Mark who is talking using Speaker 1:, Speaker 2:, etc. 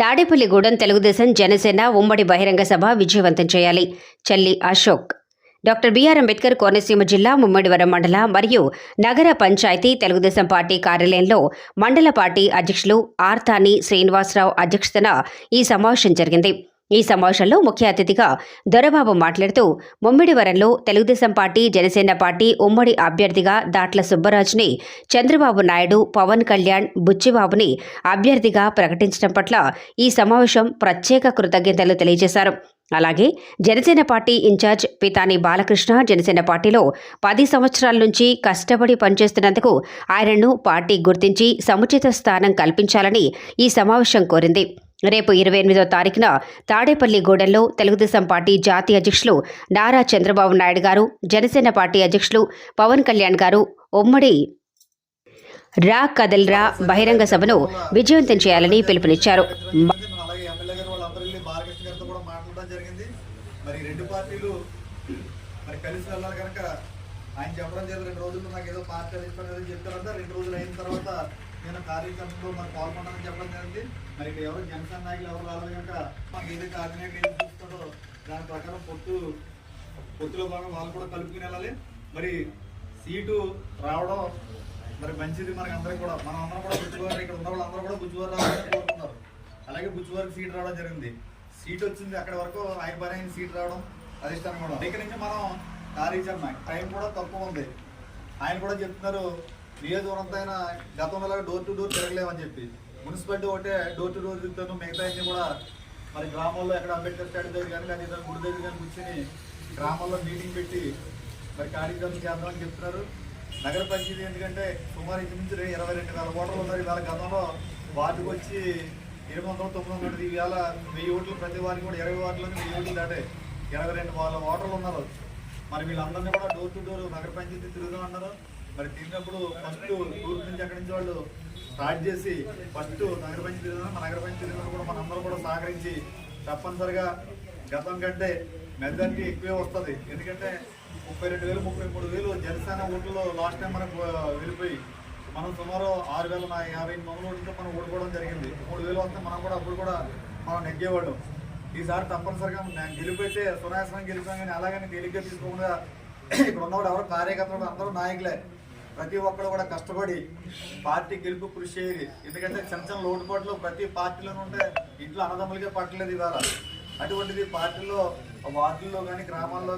Speaker 1: తాడేపల్లిగూడెం తెలుగుదేశం జనసేన ఉమ్మడి బహిరంగ సభ విజయవంతం చేయాలి. Challi Ashok. Doctor B R Ambedkar Konaseema జిల్లా ముమ్మడివరం మండల మరియు నగర పంచాయతీ తెలుగుదేశం పార్టీ కార్యాలయంలో మండల పార్టీ అధ్యక్షులు ఆర్తాని శ్రీనివాసరావు అధ్యక్షతన ఈ సమావేశం జరిగింది. ఈ సమావేశంలో ముఖ్య అతిథిగా దొరబాబు మాట్లాడుతూ ముమ్మిడివరంలో తెలుగుదేశం పార్టీ జనసేన పార్టీ ఉమ్మడి అభ్యర్థిగా దాట్ల సుబ్బరాజుని చంద్రబాబు నాయుడు పవన్ కళ్యాణ్ బుచ్చిబాబుని అభ్యర్థిగా ప్రకటించడం పట్ల ఈ సమావేశం ప్రత్యేక కృతజ్ఞతలు తెలియజేశారు. అలాగే జనసేన పార్టీ ఇన్ఛార్జ్ పితాని బాలకృష్ణ జనసేన పార్టీలో పది సంవత్సరాల నుంచి కష్టపడి పనిచేస్తున్నందుకు ఆయనను పార్టీ గుర్తించి సముచిత స్థానం కల్పించాలని ఈ సమావేశం కోరింది. రేపు ఇరవై ఎనిమిదో తారీఖున తాడేపల్లి గూడెంలో తెలుగుదేశం పార్టీ జాతీయ అధ్యక్షులు నారా చంద్రబాబు నాయుడు గారు జనసేన పార్టీ అధ్యక్షులు పవన్ కళ్యాణ్ గారు ఉమ్మడి రా కదల్రా బహిరంగ సభను విజయవంతం చేయాలని పిలుపునిచ్చారు.
Speaker 2: ఆయన చెప్పడం జరిగింది. రెండు రోజులు నాకు ఏదో పార్టీ అధిష్టానం చెప్తారంట రెండు రోజులు అయిన తర్వాత నేను కార్యక్రమంలో మరి పాల్గొన్నానని చెప్పడం జరిగింది. మరి ఇక్కడ ఎవరు జనసేన నాయకులు ఎవరు రాలేదు కనుక మాకు ఏదైతే ఆర్డినేట్ ఏం చూస్తాడో దాని ప్రకారం పొత్తు పొత్తులో భాగం వాళ్ళు కూడా కలుపుకుని వెళ్ళాలి. మరి సీటు రావడం మరి మంచిది మనకి అందరికి కూడా. మనం అందరం కూడా బుజ్జువారు ఇక్కడ ఉన్న వాళ్ళందరూ కూడా బుజ్జువారు రావాలని కోరుతున్నారు అలాగే బుజ్జువారికి సీట్ రావడం జరిగింది. సీట్ వచ్చింది అక్కడ వరకు ఆయన పని అయిన సీట్ రావడం అధిష్టానం కూడా. ఇక్కడ నుంచి మనం కార్యాచరణ టైం కూడా తక్కువ ఉంది. ఆయన కూడా చెప్తున్నారు నియోజకవర్గం గతంలో డోర్ టు డోర్ తిరగలేమని చెప్పి. మున్సిపాలిటీ ఒకటే డోర్ టు డోర్ తిరుగుతాను మిగతా అన్ని కూడా మరి గ్రామాల్లో ఎక్కడ అంబేద్కర్ స్టాడ్ దగ్గర కానీ లేదా ఏదైనా గుడి దగ్గర కానీ కూర్చొని గ్రామాల్లో మీటింగ్ పెట్టి మరి కార్యక్రమం చేద్దామని చెప్తున్నారు. నగర పంచాయతీ ఎందుకంటే సుమారు ఇంటి నుంచి ఇరవై రెండు వేల ఓటర్లు ఉన్నారు. ఇవాళ గతంలో వార్డుకు వచ్చి ఎనిమిది వందల తొమ్మిది వందలు ఇవాళ వెయ్యి ఓట్లు ప్రతి వారికి కూడా ఇరవై వార్డులోనే వెయ్యి ఓట్లు దాటే. ఇరవై రెండు వాళ్ళ ఓటర్లు ఉన్నారు. మరి వీళ్ళందరినీ కూడా డోర్ టు డోర్ నగర పంచాయతీ తిరుగుతూ ఉన్నారు మరి తిరిగినప్పుడు ఫస్ట్ టూర్ నుంచి అక్కడి నుంచి వాళ్ళు స్టార్ట్ చేసి ఫస్ట్ నగర పంచాయతీ మన నగర పంచాయతీ కూడా మనందరం కూడా సహకరించి తప్పనిసరిగా గతం కంటే మెజార్టీ ఎక్కువే వస్తుంది. ఎందుకంటే ముప్పై రెండు వేలు ముప్పై మూడు వేలు జనసేన ఓట్లలో లాస్ట్ టైం మనకు వెళ్ళిపోయి మనం సుమారు ఆరు వేల యాభై ఎనిమిది వందల ఓట్లతో మనం ఓడిపోవడం జరిగింది. మూడు వేలు వస్తే మనం కూడా అప్పుడు కూడా మనం నెగ్గేవాళ్ళం. ఈసారి తప్పనిసరిగా గెలిపోయితే సునాయాసనం గెలిపాం కానీ అలాగని తేలిగ్గా తీసుకోకుండా ఇక్కడ ఉన్నవాడు ఎవరు కార్యకర్తలు అందరూ నాయకులే. ప్రతి ఒక్కరు కూడా కష్టపడి పార్టీ గెలుపు కృషి చేయాలి ఎందుకంటే చిన్న చిన్న లోటుపాట్లు ప్రతి పార్టీలోనూ ఉంటే ఇంట్లో అన్నదమ్ములకే పట్టలేదు ఇవాళ. అటువంటిది పార్టీలో వార్డుల్లో కానీ గ్రామాల్లో